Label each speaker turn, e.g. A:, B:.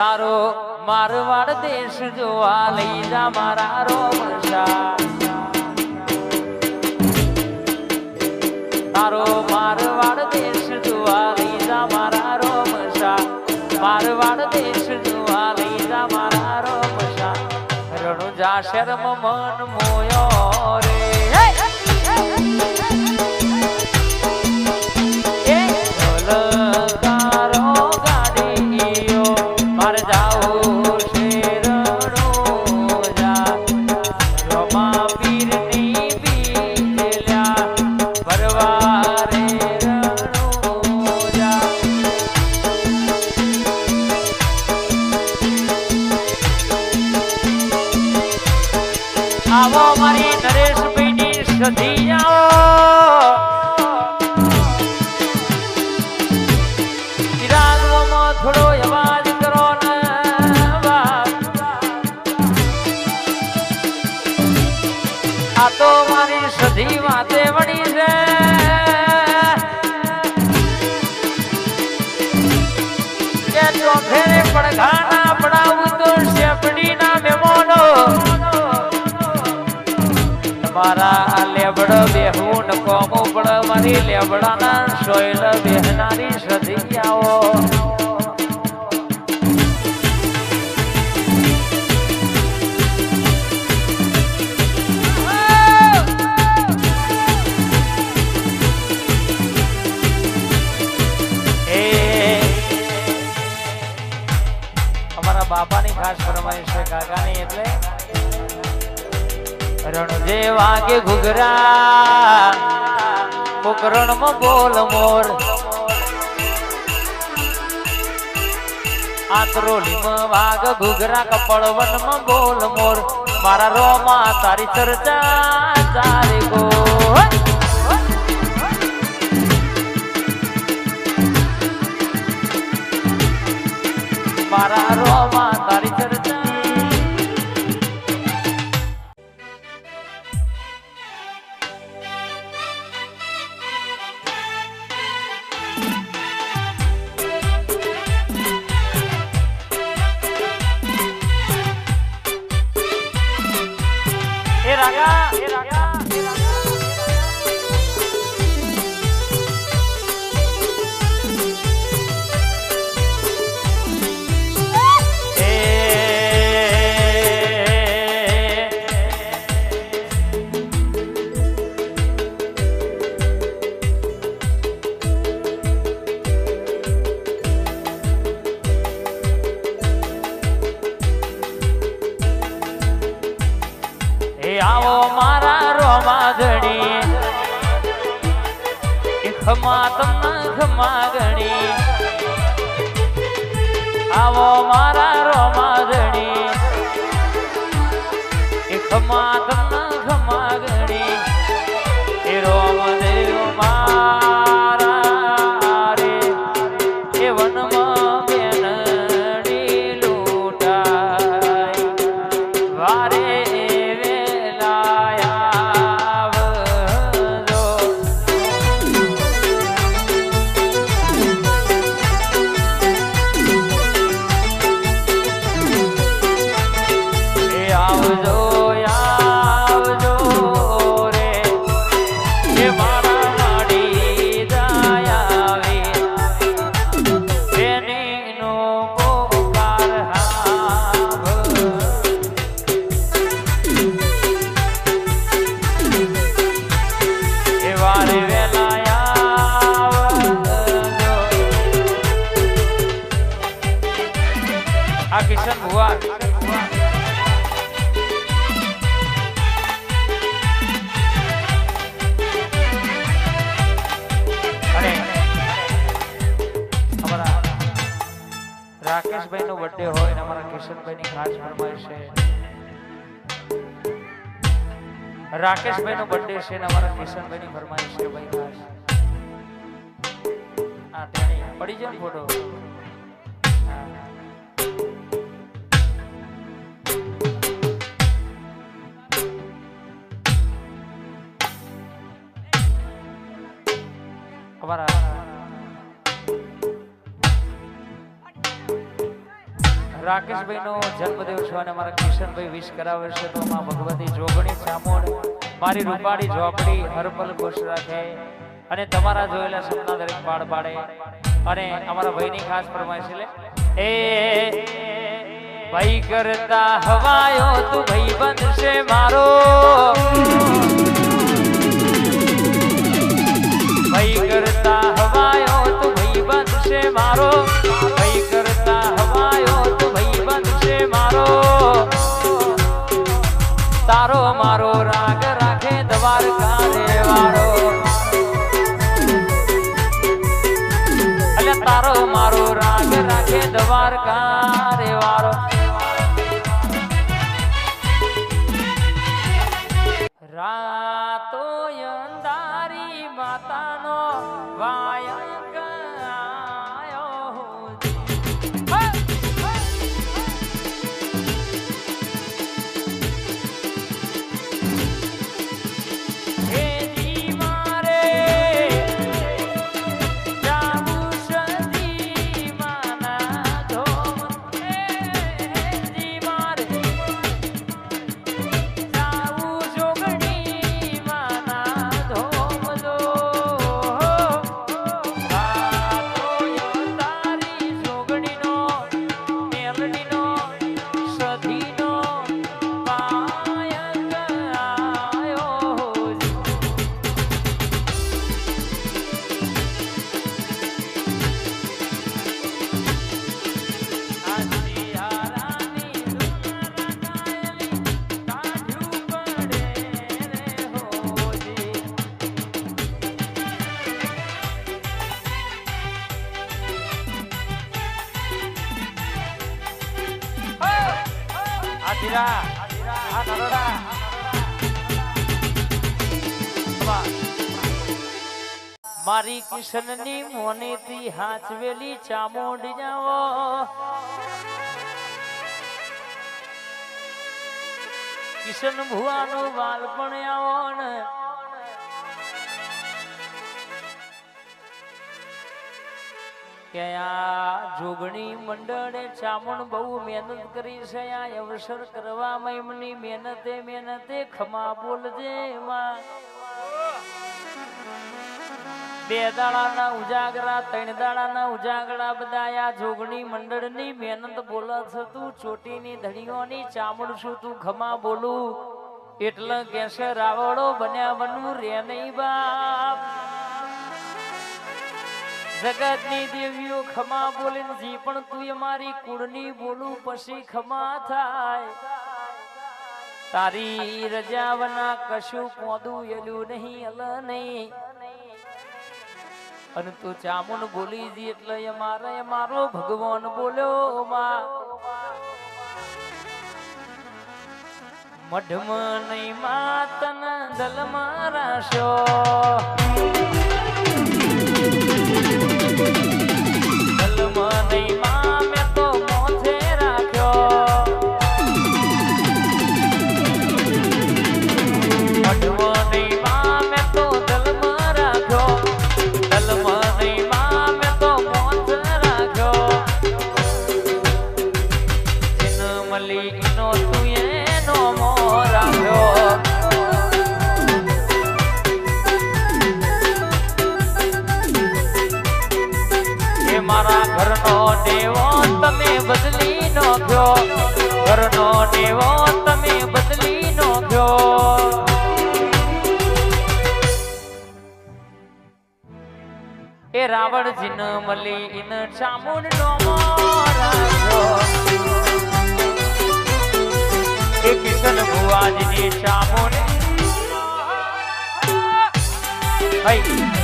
A: તારો મારવાડ દેશ જોવા લઈ જા મારા રોમશા તારો મારવાડ દેશ જોવા લઈ જા મારા રોમશા મારવાડ દેશ જોવા લઈ જા મારા રોમશા રણુજા શર્મ મન મોયો રે. કે પડઘાના પડાવું તો કોમું પણ મારી લેબડાના સોયલ બેહનારી સધી ખાસ ફરમાઈશ છે કાકાની એટલે. રણજે વાગે ઘુઘરા મુકરણમાં બોલ મોર. આંતરોલીમાં વાગ ઘુઘરા, કપડવનમાં બોલ મોર. મારા રોમાં તારી ચર્ચા ચારે ગો. મારા રોમા તારી ચર્ચા. એ એ ખમા તમને ખમા ગણી આવો મારા કિશન ભુવા અને રાકેશભાઈ નો બર્થડે હોય ને અમારા કિશનભાઈ ની ખાસ ફરમાઈશ છે. રાકેશભાઈ નો બર્થડે છે ને અમારા કિશનભાઈ ની ફરમાઈશ છે ભાઈ ખાસ. તેની પડી જાય ફોટો અમારા રાકેશભાઈ નો જન્મદિવસ છે અને મારા કિશનભાઈ વિશ કરાવે છે, તો માં ભગવતી જોગણી ચામોડ, મારી રૂપાળી ઝોપડી હરપલ ખુશ રાખે અને તમારા જોયેલા સપના દરેક પાડ પાડે. અને અમારા ભાઈની ખાસ ફરમાઈશ એટલે એ ભાઈ કરતા હવાયો તું ભાઈ તારો મારો રાગ રાખે દ્વારકા દેવાળો રાતો અંધારી માતાનો આજીરા આ નરોડા મારી કિશનની મોનેથી હાચવેલી ચામુંડ જાવો કિશન ભુવાનું બાલપણ આવો ને કે આ જોગણી મંડળે ચામણ બહુ મહેનત કરી છે, આ અવસર કરવામાં એમની મહેનતે મહેનતે ખમા બોલજે માં બે દાડાના ઉજાગરા, ત્રણ દાડાના ઉજાગરા, બધા આ જોગણી મંડળની મહેનત બોલે છે, તું ચોટીની ધણીઓની ચામડ છું, તું ખમા બોલું. એટલે કેસે રાવળો બન્યા બનવું રે નહીં બાપ. જગતની દેવીઓ ખમા બોલે જી, પણ તું મારી કુળની બોલું પછી ખમા થાય. તારી રજાવના કશું પોદું એલું નહીં અલ નહીં. અને તું ચામુન બોલી જી એટલે અમારે મારો ભગવાન બોલ્યો મઢમાં નહીં માતન મારા રાશો. દલમાં નહીં એ રાવણ જીન મલી ઇન ચામુંડ નો મોરાજો એ કિશન ભુવાજી ની ચામુંડ. હઈ.